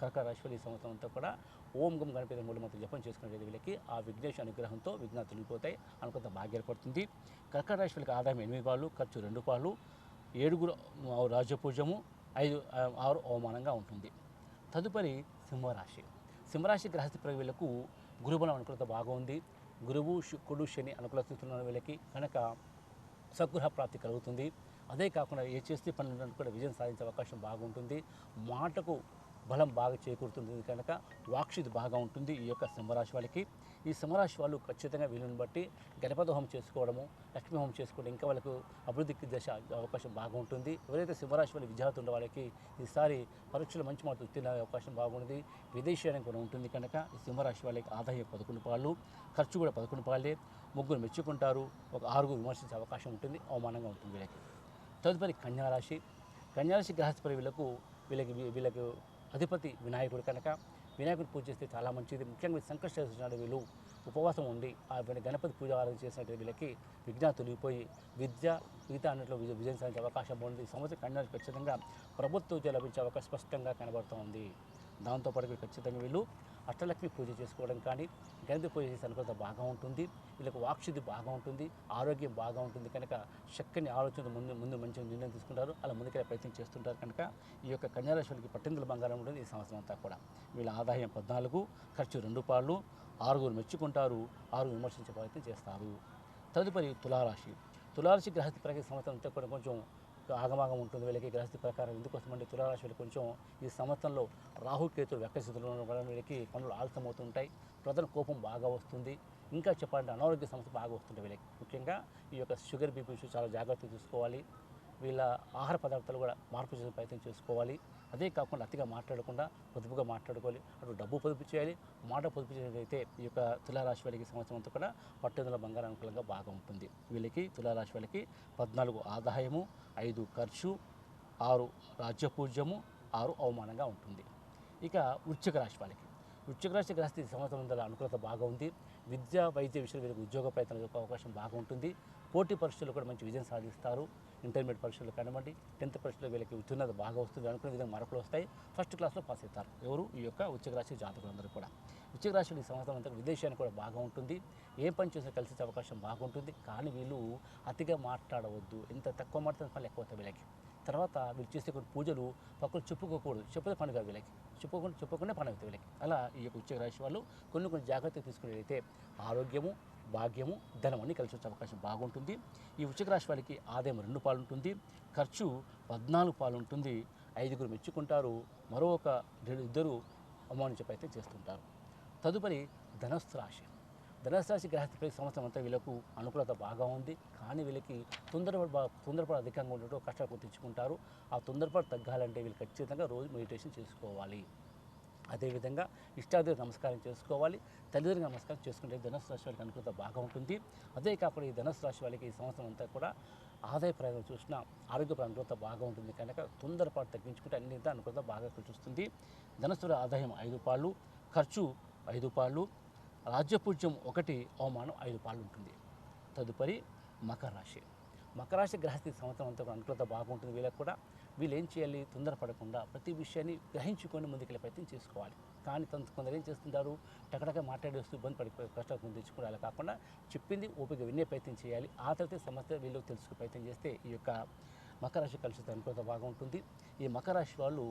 కర్క రాశిఫలి సంవత్సరం అంతా కూడా ఓం గం గణపతి మూడు మంత్రులు జపం చేసుకునేది వీళ్ళకి ఆ విఘ్నేష్ అనుగ్రహంతో విఘ్నాలు తొలగిపోతాయి. అనుకుంత బాగా ఏర్పడుతుంది. కర్క రాశిఫలికి ఆదాయం ఎనిమిది పాలు ఖర్చు రెండు పాలు ఏడుగురు రాజపూజము ఐదు ఆరు అవమానంగా ఉంటుంది. తదుపరి సింహరాశి. సింహరాశి గ్రహస్థి ప్రజలకు గురుబలం అనుకూలత బాగుంది. గురువు శుక్రుడు శని అనుకూల స్థితిలో వీళ్ళకి కనుక సగృహ ప్రాప్తి కలుగుతుంది. అదే కాకుండా ఏ చేస్తే పనులను కూడా విజయం సాధించే అవకాశం బాగుంటుంది. మాటకు బలం బాగా చేకూరుతుంది కనుక వాక్షిది బాగా ఉంటుంది ఈ యొక్క సింహరాశి వాళ్ళకి. ఈ సింహరాశి వాళ్ళు ఖచ్చితంగా వీలుని బట్టి గణపతి హోమం చేసుకోవడము లక్ష్మీ హోమం చేసుకోవడం ఇంకా వాళ్ళకు అభివృద్ధికి దశ అవకాశం బాగా ఉంటుంది. ఎవరైతే సింహరాశి వాళ్ళు విద్యార్థులు ఉన్న వాళ్ళకి ఈసారి పరీక్షలు మంచి మార్కులు ఉత్తీర్ణ అవకాశం బాగుంటుంది. విదేశీయానికి కూడా ఉంటుంది కనుక ఈ సింహరాశి వాళ్ళకి ఆదాయం పదకొండు పాళ్ళు ఖర్చు కూడా పదకొండు పాళ్ళే. ముగ్గురు మెచ్చుకుంటారు ఒక ఆరుగురు విమర్శించే అవకాశం ఉంటుంది అవమానంగా ఉంటుంది వీళ్ళకి. తదుపరి కన్యారాశి. కన్యారాశి గ్రహస్థపరి వీళ్ళకు వీళ్ళకి వీళ్ళకు అధిపతి వినాయకుడు కనుక వినాయకుడు పూజ చేస్తే చాలా మంచిది. ముఖ్యంగా సంకష్ట చతుర్నాడు వీళ్ళు ఉపవాసం ఉండి ఆ గణపతి పూజ ఆరాధన చేసినట్టు వీళ్ళకి విజ్ఞానం తొలగిపోయి విద్య మిగతా అన్నింటిలో విజయ విజయం సాధించే అవకాశం ఉంది. ఈ సంవత్సరం కన్నా ఖచ్చితంగా ప్రభుత్వ ఉద్యోగాలు లభించే అవకాశం స్పష్టంగా కనబడుతోంది. దాంతోపాటు ఖచ్చితంగా వీళ్ళు అష్టలక్ష్మి పూజ చేసుకోవడం కానీ గణిత పూజ చేసే అనుకూలత బాగా ఉంటుంది. వీళ్ళకి వాక్శుద్ధి బాగా ఉంటుంది ఆరోగ్యం బాగా ఉంటుంది కనుక చక్కని ఆలోచన ముందు ముందు మంచి నిర్ణయం తీసుకుంటారు. అలా ముందుకెళ్ళే ప్రయత్నం చేస్తుంటారు కనుక ఈ యొక్క కన్యారాశులకి పట్టిందల బంగారం ఉంటుంది ఈ సంవత్సరం అంతా కూడా. వీళ్ళ ఆదాయం పద్నాలుగు ఖర్చు రెండు పాళ్ళు ఆరుగురు మెచ్చుకుంటారు ఆరుగురు విమర్శించే ప్రయత్నం చేస్తారు. తదుపరి తులారాశి. తులారాశి గ్రహస్థి ప్రగతి సంవత్సరం అంతా కూడా కొంచెం ఆగమాగం ఉంటుంది. వీళ్ళకి గ్రహస్థి ప్రకారం ఎందుకోసమంటే తులారాశి వీళ్ళు కొంచెం ఈ సంవత్సరంలో రాహుకేతులు వ్యక్తస్థితులు ఉండడం వీళ్ళకి పనులు ఆలస్యమవుతుంటాయి. ప్రజల కోపం బాగా వస్తుంది. ఇంకా చెప్పాలంటే అనారోగ్య సమస్య బాగా వస్తుంటాయి వీళ్ళకి. ముఖ్యంగా ఈ యొక్క షుగర్ బీపీ ఇష్యూ చాలా జాగ్రత్తగా చూసుకోవాలి. వీళ్ళ ఆహార పదార్థాలు కూడా మార్పు చేసే ప్రయత్నం చేసుకోవాలి. అదే కాకుండా అతిగా మాట్లాడకుండా పొదుపుగా మాట్లాడుకోవాలి. అటు డబ్బు పొదుపు చేయాలి మాట పొదుపు చేసినట్లయితే ఈ యొక్క తులారాశి వాళ్ళకి సంవత్సరం అంతా కూడా పట్టుదల బంగారం అనుకూలంగా బాగా ఉంటుంది. వీళ్ళకి తులారాశి వాళ్ళకి పద్నాలుగు ఆదాయము ఐదు ఖర్చు ఆరు రాజ్యపూజ్యము ఆరు అవమానంగా ఉంటుంది. ఇక వృచ్చిక రాశి వాళ్ళకి వృచ్చిక రాశి గ్రహస్థి సంవత్సరం ఉండాల అనుకూలత బాగా ఉంది. విద్య వైద్య విషయంలో వీళ్ళకి ఉద్యోగ ప్రయత్నాలు అవకాశం బాగా ఉంటుంది. పోటీ పరీక్షలు కూడా మంచి విజయం సాధిస్తారు. ఇంటర్మీడియట్ పరీక్షలు కానివ్వండి టెన్త్ పరీక్షలో వీళ్ళకి ఉత్తీర్ణత బాగా వస్తుంది అనుకునే విధంగా మార్కులు వస్తాయి. ఫస్ట్ క్లాస్లో పాస్ అవుతారు. ఎవరు? ఈ యొక్క వృశ్చిక రాశి జాతకులందరూ కూడా. వృశ్చిక ఈ సంవత్సరం అంతా విదేశానికి కూడా బాగా ఉంటుంది. ఏ పని చేసినా కలిసే అవకాశం బాగుంటుంది కానీ వీళ్ళు అతిగా మాట్లాడవద్దు. ఎంత తక్కువ మాట్లాడితే పనులు ఎక్కువ అవుతాయి వీళ్ళకి. తర్వాత వీళ్ళు చేసే కొన్ని పూజలు పక్కన చెప్పుకోకూడదు. చెప్పదే పని కాదు వీళ్ళకి. చెప్పుకోకుండా చెప్పకుండా పని అవుతుంది వీళ్ళకి. అలా ఈ యొక్క ఉచ్చక రాశి వాళ్ళు కొన్ని కొన్ని జాగ్రత్తలు తీసుకునేదైతే ఆరోగ్యము భాగ్యము ధనం అన్ని కలిసి వచ్చే అవకాశం బాగుంటుంది. ఈ వృషిక రాశి వాళ్ళకి ఆదాయం రెండు పాలు ఉంటుంది. ఖర్చు పద్నాలుగు పాలు ఉంటుంది. ఐదుగురు మెచ్చుకుంటారు. మరో ఒక రెండు ఇద్దరు అవమానించే ప్రయత్నం చేస్తుంటారు. తదుపరి ధనస్సు రాశి. ధనస్సు రాశి గ్రహస్థిపై సంవత్సరం అంతా వీళ్ళకు అనుకూలత బాగా ఉంది. కానీ వీళ్ళకి తొందరపడి బా తొందరపడి అధికంగా ఉండటం కష్టాలు తెచ్చుకుంటారు ఆ తొందరపడి తగ్గాలంటే వీళ్ళు ఖచ్చితంగా రోజు మెడిటేషన్ చేసుకోవాలి. అదేవిధంగా ఇష్టాదేవి నమస్కారం చేసుకోవాలి తల్లిదండ్రులకు నమస్కారం చేసుకుంటే ధనుసు రాశి వాళ్ళకి అనుకూలత బాగా ఉంటుంది. అదే కాకుండా ఈ ధనుసు రాశి వాళ్ళకి ఈ సంవత్సరం అంతా కూడా ఆదాయ ప్రయోగం చూసినా ఆరోగ్య అనుకూలత బాగా ఉంటుంది. కనుక తొందరపాటు తగ్గించుకుంటే అన్ని అనుకూలత బాగా చూస్తుంది ధనస్సుల ఆదాయం ఐదు పాళ్ళు ఖర్చు ఐదు పాళ్ళు రాజ్యపూజ్యం ఒకటి అవమానం ఐదు పాళ్ళు ఉంటుంది. తదుపరి మకర రాశి. మకర రాశి గ్రహస్థితి సంవత్సరం అంతా అనుకూలత బాగుంటుంది. వీళ్ళకి కూడా వీళ్ళు ఏం చేయాలి? తొందరపడకుండా ప్రతి విషయాన్ని గ్రహించుకొని ముందుకెళ్ళే ప్రయత్నం చేసుకోవాలి. కానీ తను కొందరు ఏం చేస్తుంటారు? టకటక మాట్లాడేస్తూ ఇబ్బంది పడి కష్టాలు తెచ్చుకుని అలా కాకుండా చెప్పింది ఓపిక వినే ప్రయత్నం చేయాలి. ఆ తర్వాత సమస్య వీళ్ళు తెలుసుకునే ప్రయత్నం చేస్తే ఈ యొక్క మకర రాశి కలిసి అనుకూలత బాగుంటుంది ఈ మకర రాశి వాళ్ళు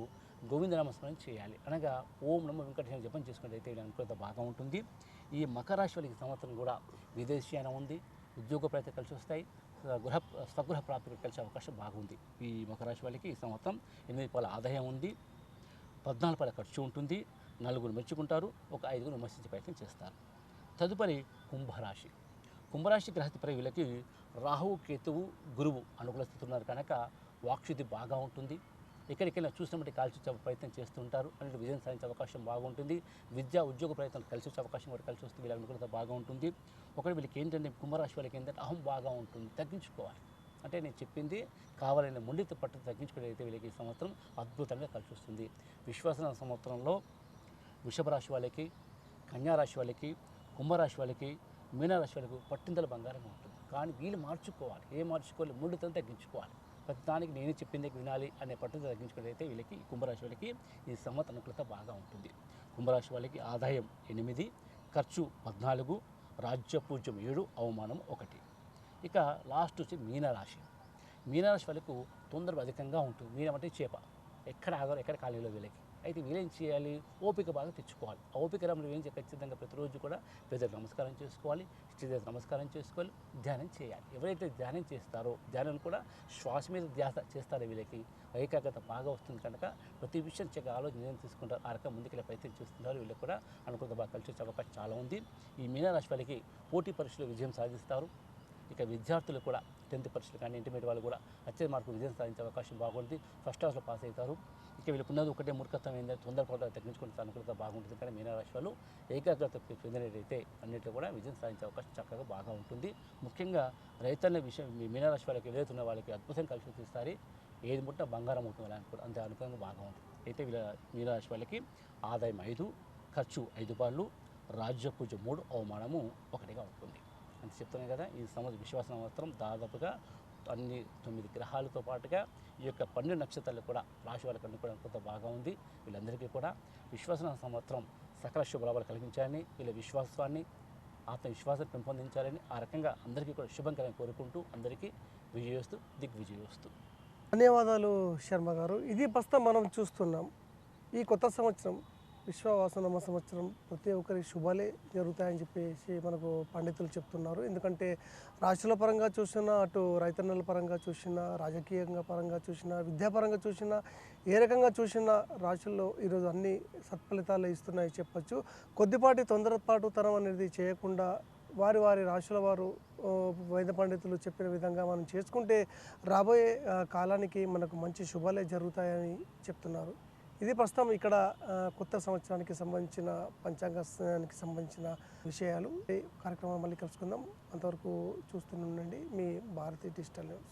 గోవిందనామస్మరణ చేయాలి. అనగా ఓం నమ వెంకటేశ్వర జపం చేసుకున్నట్లయితే వీళ్ళ అనుకూలత బాగా ఉంటుంది. ఈ మకర రాశి వాళ్ళకి సంవత్సరం కూడా విదేశీయానం ఉంది. ఉద్యోగ ప్రయత్నం కలిసి వస్తాయి. గృహ స్వగృహ ప్రాప్తి కలిసే అవకాశం బాగుంది. ఈ మకర రాశి వాళ్ళకి ఈ సంవత్సరం ఎనిమిది పాల ఆదాయం ఉంది పద్నాలుగు రూపాయల ఖర్చు ఉంటుంది నలుగురు మెచ్చుకుంటారు ఒక ఐదుగురు విమర్శించే ప్రయత్నం చేస్తారు. తదుపరి కుంభరాశి. కుంభరాశి గ్రహస్థిపై వీళ్ళకి రాహువు కేతువు గురువు అనుకూల స్థితి ఉన్నారు కనుక వాక్శుద్ధి బాగా ఉంటుంది. ఎక్కడికైనా చూసినప్పటి కాల్చి వచ్చే ప్రయత్నం చేస్తుంటారు అనేది విజయం సాధించే అవకాశం బాగుంటుంది. విద్యా ఉద్యోగ ప్రయత్నం కలిసి వచ్చే అవకాశం కూడా కలిసి వస్తే వీళ్ళ అనుకూలత బాగా ఉంటుంది ఒకటి వీళ్ళకి ఏంటంటే కుంభరాశి వాళ్ళకి ఏంటంటే అహం బాగా ఉంటుంది తగ్గించుకోవాలి. అంటే నేను చెప్పింది కావాలనే ముండిత పట్టు తగ్గించుకునేదైతే వీళ్ళకి ఈ సంవత్సరం అద్భుతంగా కలిసి వస్తుంది. విశ్వాసన సంవత్సరంలో వృషభ రాశి వాళ్ళకి కన్యా రాశి వాళ్ళకి కుంభరాశి వాళ్ళకి మీనరాశి వాళ్ళకి పట్టిందల బంగారం ఉంటుంది. కానీ వీళ్ళు మార్చుకోవాలి. ఏ మార్చుకోవాలి? ముండితను తగ్గించుకోవాలి. ప్రతిదానికి నేనే చెప్పిందే వినాలి అనే పట్టుదల తగ్గించుకున్నట్లయితే వీళ్ళకి కుంభరాశి వాళ్ళకి ఈ సంవత్సరం అనుకూలత బాగా ఉంటుంది. కుంభరాశి వాళ్ళకి ఆదాయం ఎనిమిది ఖర్చు పద్నాలుగు రాజ్య పూజ్యం ఏడు అవమానం ఒకటి. ఇక లాస్ట్ వచ్చి మీనరాశి. మీనరాశి వాళ్ళకు తొందరగా అధికంగా ఉంటుంది. మీనం అంటే చేప. ఎక్కడ ఆగరు ఎక్కడ ఖాళీలో వీళ్ళకి. అయితే వీళ్ళేం చేయాలి? ఓపిక బాగా తెచ్చుకోవాలి. ఆ ఓపిక మనం ఏం ఖచ్చితంగా ప్రతిరోజు కూడా పెద్దలకు నమస్కారం చేసుకోవాలి శ్రీదేవి నమస్కారం చేసుకోవాలి ధ్యానం చేయాలి. ఎవరైతే ధ్యానం చేస్తారో ధ్యానం కూడా శ్వాస మీద ధ్యాస చేస్తారో వీళ్ళకి. ఏకాగ్రత బాగా వస్తుంది కనుక ప్రతి విషయం చక్కగా ఆలోచన నిర్ణయం తీసుకుంటారు. ఆ రకం ముందుకు ప్రయత్నం చేస్తున్నారు. వీళ్ళకి కూడా అనుకూలత బాగా కలిసి వచ్చే అవకాశం చాలా ఉంది. ఈ మీనరాశి వాళ్ళకి పోటీ పరీక్షలో విజయం సాధిస్తారు. ఇక విద్యార్థులు కూడా టెన్త్ పరీక్షలు కానీ ఇంటర్మీడియట్ వాళ్ళు కూడా అత్యంత మార్కులు విజయం సాధించే అవకాశం బాగుంటుంది ఫస్ట్ క్లాస్లో పాస్ అవుతారు. ఇక వీళ్ళకు ఉన్నది ఒకటే మూర్ఖత్వం ఏంటంటే తొందరపడ తగ్గించుకునే అనుకూలత బాగుంటుంది. కానీ మీనరాశి వాళ్ళు ఏకాగ్రత చెందినట్టయితే అన్నింటిలో కూడా విజయం సాధించే అవకాశం చక్కగా బాగా ఉంటుంది. ముఖ్యంగా రైతన్న విషయం మీ మీనరాశి వాళ్ళకి ఏదైతే వాళ్ళకి అద్భుతం కలిసి చూస్తారు ఏది ముట్ట బంగారం అవుతుంది అని కూడా అంతే అనుకూలంగా బాగా ఉంటుంది. అయితే వీళ్ళ మీనరాశి వాళ్ళకి ఆదాయం ఐదు ఖర్చు ఐదు పాళ్ళు రాజ్య పూజ మూడు అవమానము ఒకటిగా ఉంటుంది. అని చెప్తున్నాయి కదా. ఈ సంవత్సరం విశ్వాస సంవత్సరం దాదాపుగా అన్ని తొమ్మిది గ్రహాలతో పాటుగా ఈ యొక్క పన్నెండు నక్షత్రాలు కూడా రాశి వాళ్ళకి కూడా కొంత బాగా ఉంది. వీళ్ళందరికీ కూడా విశ్వాస సంవత్సరం సకల శుభలాభాలు కలిగించాలని వీళ్ళ విశ్వాసాన్ని ఆత్మవిశ్వాసం పెంపొందించాలని ఆ రకంగా అందరికీ కూడా శుభంకరంగా కోరుకుంటూ అందరికీ విజయోస్తు దిగ్విజయోస్తు. ధన్యవాదాలు శర్మ గారు. ఇది ప్రస్తుతం మనం చూస్తున్నాం. ఈ కొత్త సంవత్సరం విశ్వవాసన సంవత్సరం ప్రతి ఒక్కరి శుభాలే జరుగుతాయని చెప్పేసి మనకు పండితులు చెప్తున్నారు. ఎందుకంటే రాశుల పరంగా చూసినా అటు రైతన్నల పరంగా చూసినా రాజకీయంగా పరంగా చూసినా విద్యాపరంగా చూసినా ఏ రకంగా చూసినా రాశుల్లో ఈరోజు అన్ని సత్ఫలితాలు ఇస్తున్నాయి చెప్పచ్చు. కొద్దిపాటి తొందరపాటు తరం అనేది చేయకుండా వారి వారి రాశుల వారు వేద వైద్య పండితులు చెప్పిన విధంగా మనం చేసుకుంటే రాబోయే కాలానికి మనకు మంచి శుభాలే జరుగుతాయని చెప్తున్నారు. ఇది ప్రస్తుతం ఇక్కడ కొత్త సంవత్సరానికి సంబంధించిన పంచాంగానికి సంబంధించిన విషయాలు. ఈ కార్యక్రమం మళ్ళీ కలుసుకుందాం. అంతవరకు చూస్తూనే ఉండండి. మీ భారతీయ డిజిటల్ న్యూస్.